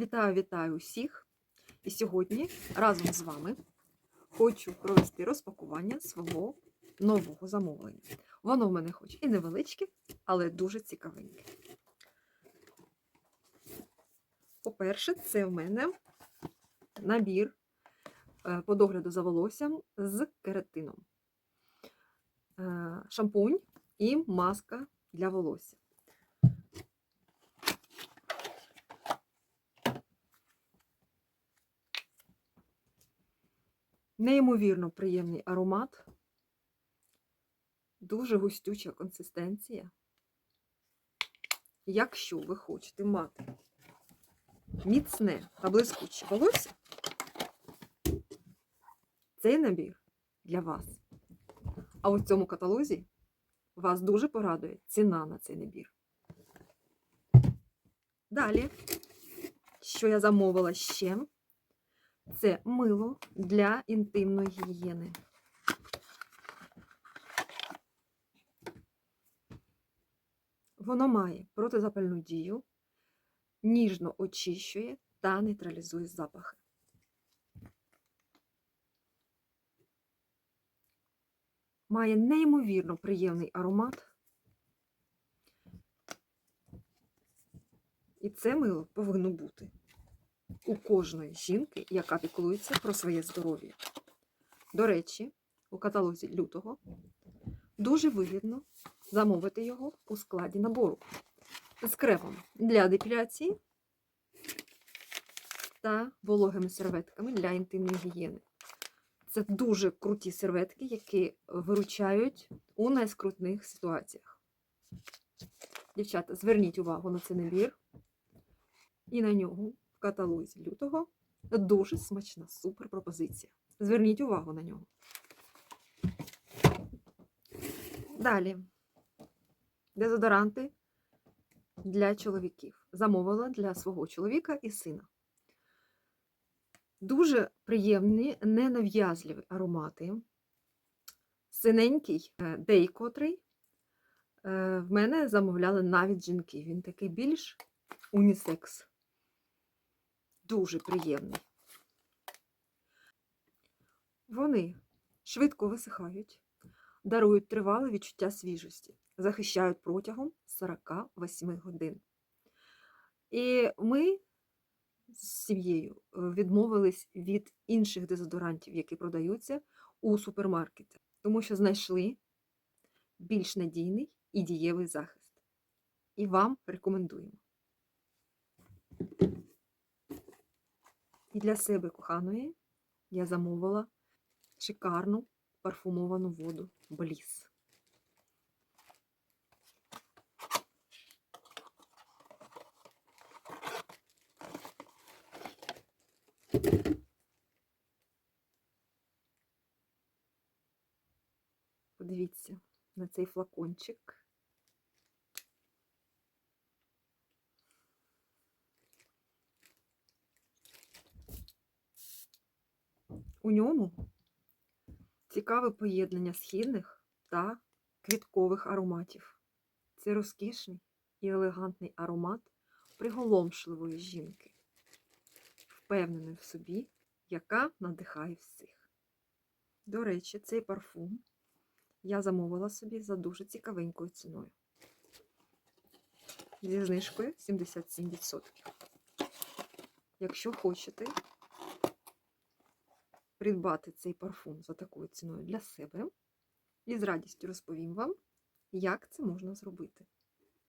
Вітаю, вітаю усіх! І сьогодні разом з вами хочу провести розпакування свого нового замовлення. Воно в мене хоч і невеличке, але дуже цікавеньке. По-перше, це в мене набір е, по догляду за волоссям з кератином. Е, Шампунь і маска для волосся. Неймовірно приємний аромат, дуже густюча консистенція. Якщо ви хочете мати міцне та блискуче волосся, цей набір для вас. А у цьому каталозі вас дуже порадує ціна на цей набір. Далі, що я замовила ще? Це мило для інтимної гігієни. Воно має протизапальну дію, ніжно очищує та нейтралізує запахи. Має неймовірно приємний аромат. І це мило повинно бути у кожної жінки, яка піклується про своє здоров'я. До речі, у каталозі лютого дуже вигідно замовити його у складі набору з кремом для депіляції та вологими серветками для інтимної гігієни. Це дуже круті серветки, які виручають у найскрутних ситуаціях. Дівчата, зверніть увагу на цей набір і на нього каталозі лютого дуже смачна супер пропозиція. Зверніть увагу на нього. Далі. Дезодоранти для чоловіків. Замовила для свого чоловіка і сина. Дуже приємні, ненав'язливі аромати. Синенький е, дей котрий. е, В мене замовляли навіть жінки. Він такий більш унісекс. Дуже приємний. Вони швидко висихають, дарують тривале відчуття свіжості, захищають протягом 48 годин. І ми з сім'єю е, відмовились від інших дезодорантів, які продаються у супермаркеті, тому що знайшли більш надійний і дієвий захист. І вам рекомендуємо. Для себе коханої я замовила шикарну парфумовану воду Бліс. Подивіться на цей флакончик. У ньому цікаве поєднання східних та квіткових ароматів. Це розкішний і елегантний аромат приголомшливої жінки, впевненої в собі, яка надихає всіх. До речі, цей парфум я замовила собі за дуже цікавенькою ціною. Зі знижкою 77%. Якщо хочете придбати цей парфум за такою ціною для себе, і з радістю розповім вам, як це можна зробити.